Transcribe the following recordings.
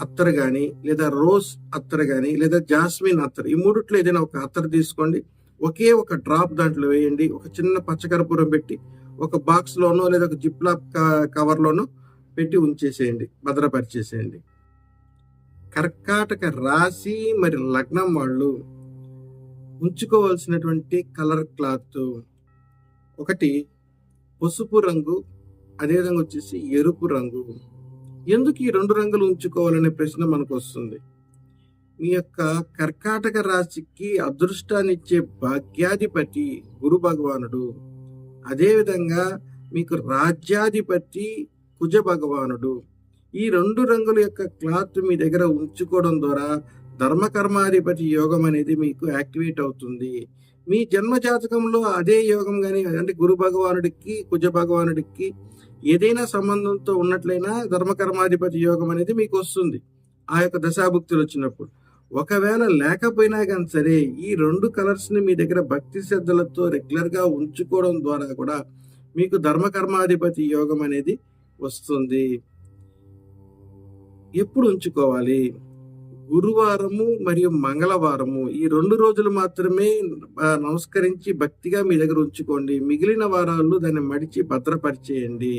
అత్తరు కానీ లేదా రోజ్ అత్తరు కానీ లేదా జాస్మిన్ అత్తరు ఈ మూడిట్లో ఏదైనా ఒక అత్తరు తీసుకోండి. ఒకే ఒక డ్రాప్ దాంట్లో వేయండి. ఒక చిన్న పచ్చకర్పూరం పెట్టి ఒక బాక్స్ లోనో లేదా ఒక జిప్లాప్ కవర్ లోనో పెట్టి ఉంచేసేయండి. భద్రపరిచేసేయండి. కర్కాటక రాశి మరి లగ్నం వాళ్ళు ఉంచుకోవాల్సినటువంటి కలర్ క్లాత్. ఒకటి పసుపు రంగు అదేవిధంగా వచ్చేసి ఎరుపు రంగు. ఎందుకు ఈ రెండు రంగులు ఉంచుకోవాలనే ప్రశ్న మనకు వస్తుంది మీ యొక్క కర్కాటక రాశికి అదృష్టాన్నిచ్చే భాగ్యాధిపతి గురు భగవానుడు. అదేవిధంగా మీకు రాజ్యాధిపతి కుజ భగవానుడు. ఈ రెండు రంగుల యొక్క క్లాత్ మీ దగ్గర ఉంచుకోవడం ద్వారా ధర్మకర్మాధిపతి యోగం అనేది మీకు యాక్టివేట్ అవుతుంది. మీ జన్మ జాతకంలో అదే యోగం కానీ అంటే గురు భగవానుడికి కుజ భగవానుడికి ఏదైనా సంబంధంతో ఉన్నట్లయినా ధర్మకర్మాధిపతి యోగం అనేది మీకు వస్తుంది. ఆ యొక్క దశాభుక్తులు వచ్చినప్పుడు. ఒకవేళ లేకపోయినా కానీ సరే ఈ రెండు కలర్స్ని మీ దగ్గర భక్తి శ్రద్ధలతో రెగ్యులర్గా ఉంచుకోవడం ద్వారా కూడా మీకు ధర్మకర్మాధిపతి యోగం అనేది వస్తుంది. ఎప్పుడు ఉంచుకోవాలి? గురువారము మరియు మంగళవారము. ఈ రెండు రోజులు మాత్రమే నమస్కరించి భక్తిగా మీ దగ్గర ఉంచుకోండి. మిగిలిన వారాలు దాన్ని మడిచి భద్రపరిచేయండి.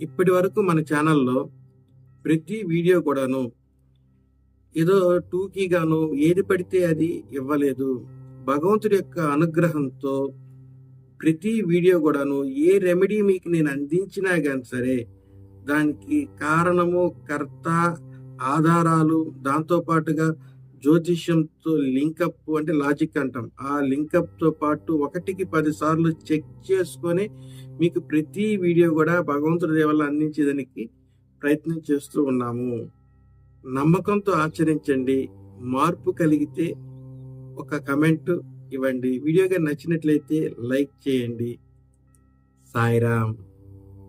ఇప్పటి వరకు మన ఛానల్లో ప్రతి వీడియో కూడాను ఏదో టూకీగాను ఏది పడితే అది ఇవ్వలేదు. భగవంతుడి యొక్క అనుగ్రహంతో ప్రతి వీడియో కూడాను ఏ రెమెడీ మీకు నేను అందించినా కానీ సరే దానికి కారణము కర్త ఆధారాలు దాంతోపాటుగా జ్యోతిష్యంతో లింకప్ అంటే లాజిక్ అంటాం. ఆ లింకప్తో పాటు ఒకటికి పది సార్లు చెక్ చేసుకొని మీకు ప్రతి వీడియో కూడా భగవంతుడి దేవల్ల అందించేదానికి ప్రయత్నం చేస్తూ ఉన్నాము. నమ్మకంతో ఆచరించండి. మార్పు కలిగితే ఒక కమెంట్ ఇవ్వండి. వీడియోగా నచ్చినట్లయితే లైక్ చేయండి. సాయిరామ్.